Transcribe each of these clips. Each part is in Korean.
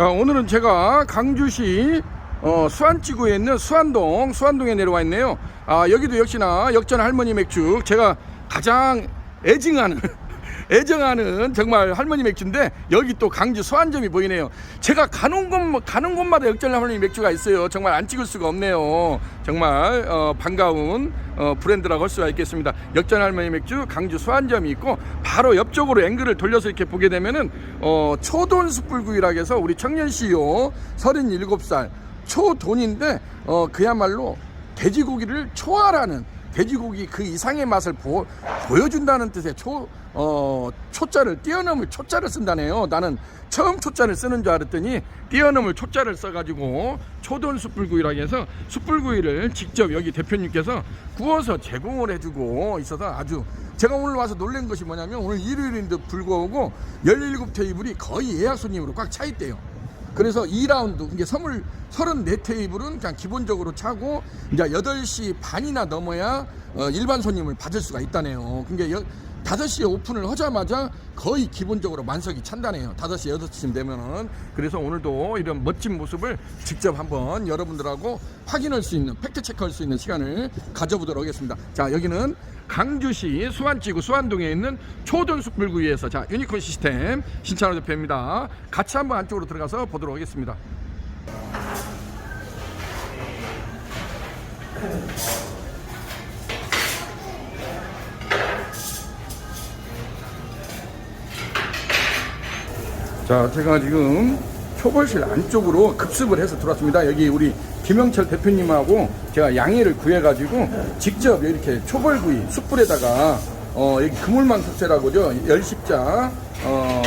자 오늘은 제가 강주시 어, 수안지구에 있는 수안동 수안동에 내려와 있네요. 아 여기도 역시나 역전 할머니 맥주 제가 가장 애증하는 애정하는 정말 할머니 맥주인데 여기 또 강주 수안점이 보이네요. 제가 가는 곳 가는 곳마다 역전 할머니 맥주가 있어요. 정말 안 찍을 수가 없네요. 정말 어, 반가운 어, 브랜드라고 할 수가 있겠습니다. 역전 할머니 맥주 강주 수안점이 있고 바로 옆쪽으로 앵글을 돌려서 이렇게 보게 되면은 어, 초돈 숯불구이라고 해서 우리 청년 CEO 37살. 초돈인데 어, 그야말로 돼지고기를 초월하는 돼지고기 그 이상의 맛을 보, 보여준다는 뜻의 초, 어, 초자를 뛰어넘을 초자를 쓴다네요. 나는 처음 초자를 쓰는 줄 알았더니 뛰어넘을 초자를 써가지고 초돈 숯불구이라고 해서 숯불구이를 직접 여기 대표님께서 구워서 제공을 해주고 있어서 아주 제가 오늘 와서 놀란 것이 뭐냐면 오늘 일요일인데 불구하고 17 테이블이 거의 예약 손님으로 꽉 차 있대요. 그래서 2라운드 이게 선물 34테이블은 그냥 기본적으로 차고 이제 8시 반이나 넘어야 어, 일반 손님을 받을 수가 있다네요. 그러니까 5시에 오픈을 하자마자 거의 기본적으로 만석이 찬다네요. 5시, 8시쯤 되면은. 그래서 오늘도 이런 멋진 모습을 직접 한번 여러분들하고 확인할 수 있는, 팩트 체크할 수 있는 시간을 가져보도록 하겠습니다. 자, 여기는 강주시 수안지구 수안동에 있는 초돈 숯불구이에서 자, 유니콘 시스템 신찬호 대표입니다. 같이 한번 안쪽으로 들어가서 보도록 하겠습니다. 자, 제가 지금 초벌실 안쪽으로 급습을 해서 들어왔습니다. 여기 우리 김영철 대표님하고 제가 양해를 구해가지고 직접 이렇게 초벌구이 숯불에다가 어, 여기 그물망 석쇠라고죠. 열십자 어,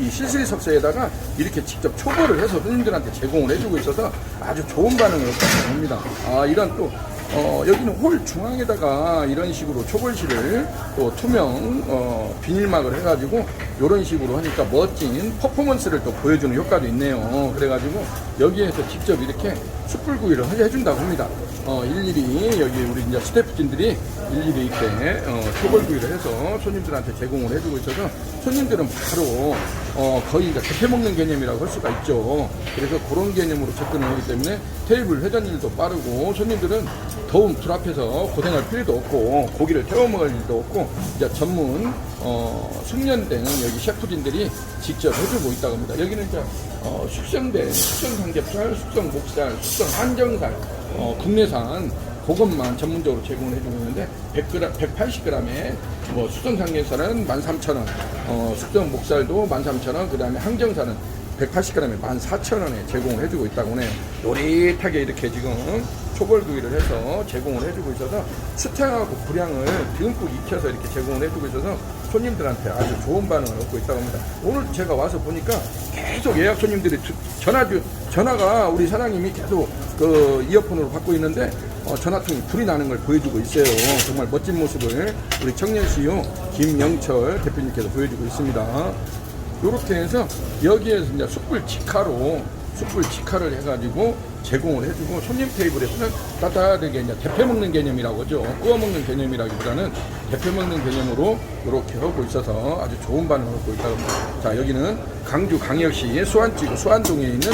이 실실 석쇠에다가 이렇게 직접 초벌을 해서 손님들한테 제공을 해주고 있어서 아주 좋은 반응을 얻고 봅니다. 아, 이런 또 어, 여기는 홀 중앙에다가 이런 식으로 초벌실을 또 투명 어, 비닐막을 해가지고 이런 식으로 하니까 멋진 퍼포먼스를 또 보여주는 효과도 있네요. 그래가지고 여기에서 직접 이렇게 숯불구이를 해준다고 합니다. 어, 일일이 여기 우리 이제 스태프진들이 일일이 이렇게 어, 초벌구이를 해서 손님들한테 제공을 해주고 있어서 손님들은 바로 어, 거의 이제 대패 먹는 개념이라고 할 수가 있죠. 그래서 그런 개념으로 접근을 하기 때문에 테이블 회전 일도 빠르고 손님들은 더운 불 앞에서 고생할 필요도 없고 고기를 태워 먹을 일도 없고 이제 전문 어, 숙련된 여기 셰프진들이 직접 해주고 있다고 합니다. 여기는 이제 어, 숙성된 숙성 삼겹살, 숙성 목살, 숙성 한정살, 어, 국내산 그것만 전문적으로 제공을 해주고 있는데 100g, 180g에 뭐 숙성 삼겹살은 13,000원, 어, 숙성 목살도 13,000원, 그 다음에 항정살은 180g에 14,000원에 제공을 해주고 있다고 하네요. 노릿하게 이렇게 지금 초벌구이를 해서 제공을 해주고 있어서 수량하고 분량을 듬뿍 익혀서 이렇게 제공을 해주고 있어서 손님들한테 아주 좋은 반응을 얻고 있다고 합니다. 오늘 제가 와서 보니까 계속 예약 손님들이 주- 전화 주 전화가 우리 사장님이 계속 그 이어폰으로 받고 있는데 어, 전화통이 불이 나는 걸 보여주고 있어요. 정말 멋진 모습을 우리 청년 CEO 김영철 대표님께서 보여주고 있습니다. 이렇게 해서 여기에서 이제 숯불 직화로 숯불 직화를 해가지고 제공을 해주고 손님 테이블에서는 따뜻하게 이제 대패 먹는 개념이라고 하죠. 구워 먹는 개념이라기보다는 대패 먹는 개념으로 이렇게 하고 있어서 아주 좋은 반응을 얻고 있다고 합니다. 자, 여기는 강주 강역시 수안지구 수안동에 있는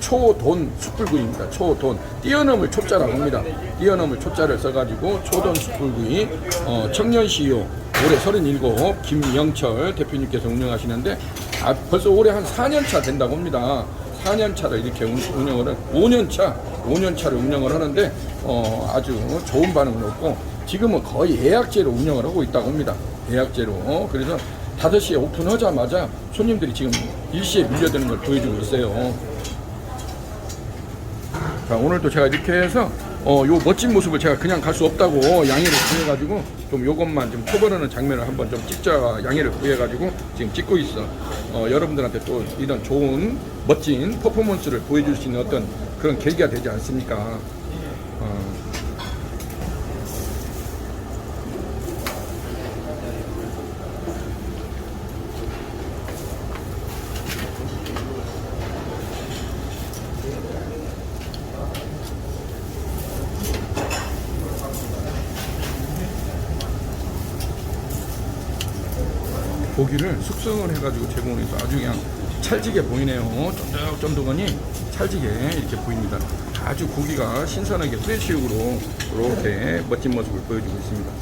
초돈 숯불구이입니다. 초돈 뛰어넘을 초자라고 합니다. 뛰어넘을 초자를 써가지고 초돈 숯불구이 어, 청년 CEO 올해 37 김영철 대표님께서 운영하시는데 아, 벌써 올해 한 4년 차 된다고 합니다. 4년 차를 이렇게 운- 운영을 한 5년 차 5년 차를 운영을 하는데 어, 아주 좋은 반응을 얻고 지금은 거의 예약제로 운영을 하고 있다고 합니다. 예약제로 어, 그래서 5시에 오픈하자마자 손님들이 지금 일시에 밀려드는 걸 보여주고 있어요. 자, 오늘도 제가 이렇게 해서 어, 요 멋진 모습을 제가 그냥 갈 수 없다고 양해를 구해가지고 좀 요것만 좀 초벌하는 장면을 한번 좀 찍자 양해를 구해가지고 지금 찍고 있어. 어, 여러분들한테 또 이런 좋은 멋진 퍼포먼스를 보여줄 수 있는 어떤 그런 계기가 되지 않습니까? 어, 고기를 숙성을 해가지고 제공을 해서 아주 그냥 찰지게 보이네요. 쫀득쫀득하니 찰지게 이렇게 보입니다. 아주 고기가 신선하게 프레시육으로 이렇게 멋진 모습을 보여주고 있습니다.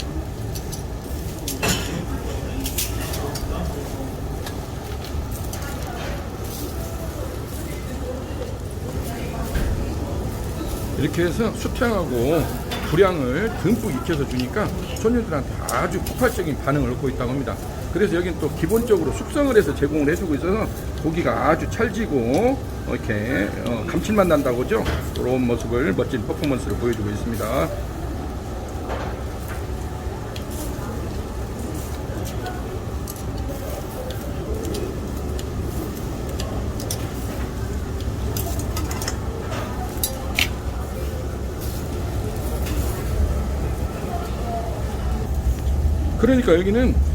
이렇게 해서 수평하고 불향을 듬뿍 익혀서 주니까 손님들한테 아주 폭발적인 반응을 얻고 있다고 합니다. 그래서 여기는 또 기본적으로 숙성을 해서 제공을 해주고 있어서 고기가 아주 찰지고 이렇게 어, 감칠맛 난다고 하죠. 그런 모습을 멋진 퍼포먼스를 보여주고 있습니다. 그러니까 여기는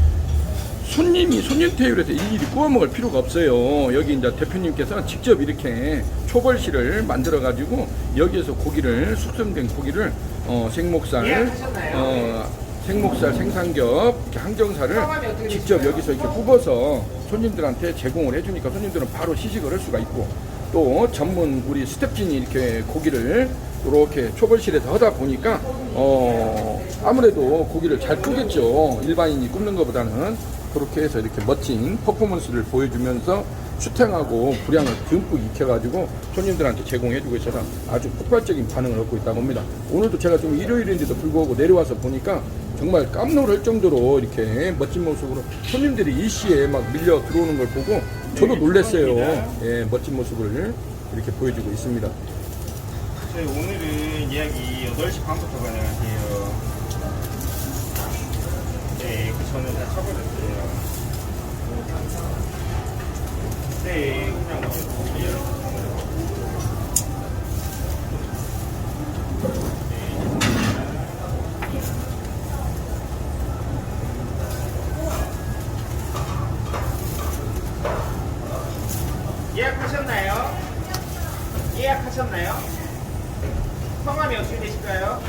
손님이 손님 테이블에서 일일이 구워 먹을 필요가 없어요. 여기 이제 대표님께서 직접 이렇게 초벌실을 만들어 가지고 여기에서 고기를 숙성된 고기를 어, 생목살, 어, 생목살, 생삼겹, 이렇게 항정살을 직접 여기서 이렇게 뽑아서 손님들한테 제공을 해주니까 손님들은 바로 시식을 할 수가 있고 또 전문 우리 스텝진이 이렇게 고기를 이렇게 초벌실에서 하다 보니까 어 아무래도 고기를 잘 끄겠죠 일반인이 굽는 것보다는 그렇게 해서 이렇게 멋진 퍼포먼스를 보여주면서 수탱하고 불향을 듬뿍 익혀가지고 손님들한테 제공해주고 있어서 아주 폭발적인 반응을 얻고 있다고 합니다. 오늘도 제가 좀 일요일인데도 불구하고 내려와서 보니까 정말 깜놀할 정도로 이렇게 멋진 모습으로 손님들이 일시에 막 밀려 들어오는 걸 보고 저도 놀랐어요. 예, 멋진 모습을 이렇게 보여주고 있습니다. 저희 오늘은 예약이 8시 반부터 가능하세요. 네, 그 전에 다 쳐버렸어요. 네, 그냥 먹을게요. 예약하셨나요? 예약하셨나요? 성함이 어떻게 되실까요?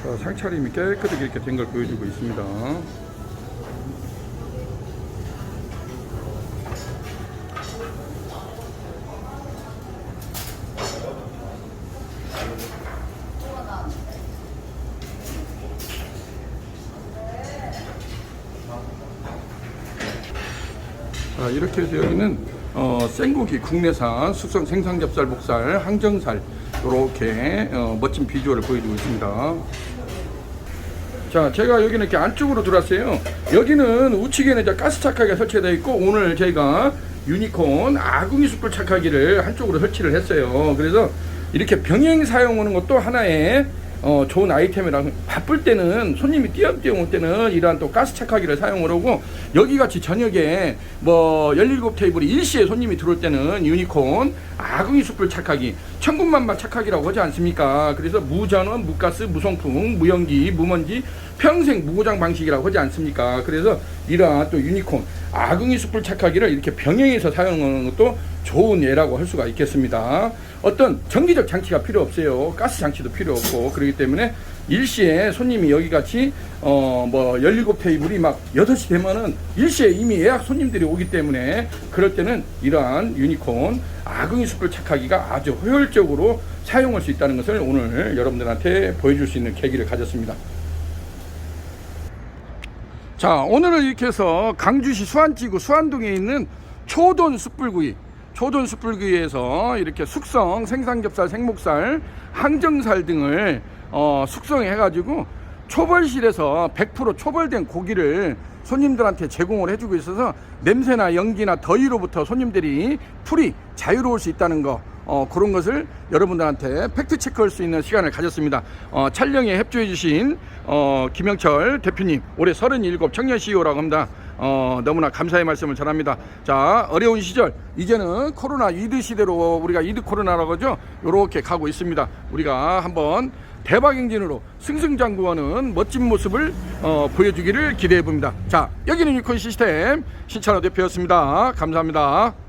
자, 상차림이 깨끗하게 이렇게 된 걸 보여주고 있습니다. 자, 이렇게 해서 여기는 어, 생고기 국내산 숙성 생삼겹살, 목살, 항정살 이렇게 어, 멋진 비주얼을 보여주고 있습니다. 자, 제가 여기는 이렇게 안쪽으로 들어왔어요. 여기는 우측에는 이제 가스 착하기가 설치되어 있고 오늘 저희가 유니콘 아궁이 숯불 착하기를 한쪽으로 설치를 했어요. 그래서 이렇게 병행 사용하는 것도 하나의 어, 좋은 아이템이라 바쁠 때는 손님이 띄엄띄엄 올 때는 이러한 또 가스 착하기를 사용을 하고 여기 같이 저녁에 뭐 17테이블이 일시에 손님이 들어올 때는 유니콘 아궁이 숯불 착하기 천군만마 착하기라고 하지 않습니까? 그래서 무전원 무가스 무송풍 무연기 무먼지 평생 무고장 방식이라고 하지 않습니까 그래서 이러한 또 유니콘 아궁이 숯불 착하기를 이렇게 병행해서 사용하는 것도 좋은 예라고 할 수가 있겠습니다. 어떤 전기적 장치가 필요 없어요. 가스 장치도 필요 없고 그렇기 때문에 일시에 손님이 여기 같이 어 뭐 17 테이블이 막 8시 되면은 일시에 이미 예약 손님들이 오기 때문에 그럴 때는 이러한 유니콘 아궁이 숯불 착하기가 아주 효율적으로 사용할 수 있다는 것을 오늘 여러분들한테 보여줄 수 있는 계기를 가졌습니다. 자, 오늘은 이렇게 해서 강주시 수안지구 수안동에 있는 초돈 숯불구이, 초돈 숯불구이에서 이렇게 숙성 생삼겹살, 생목살, 항정살 등을 어, 숙성해 가지고 초벌실에서 100% 초벌된 고기를 손님들한테 제공을 해주고 있어서 냄새나 연기나 더위로부터 손님들이 풀이 자유로울 수 있다는 거 어, 그런 것을 여러분들한테 팩트 체크할 수 있는 시간을 가졌습니다. 어, 촬영에 협조해 주신 어, 김영철 대표님 올해 37 청년 CEO라고 합니다. 어, 너무나 감사의 말씀을 전합니다. 자, 어려운 시절, 이제는 코로나 이드 시대로 우리가 이드 코로나라고 하죠. 요렇게 가고 있습니다. 우리가 한번 대박 행진으로 승승장구하는 멋진 모습을 어, 보여주기를 기대해 봅니다. 자, 여기는 유콘 시스템 신찬호 대표였습니다. 감사합니다.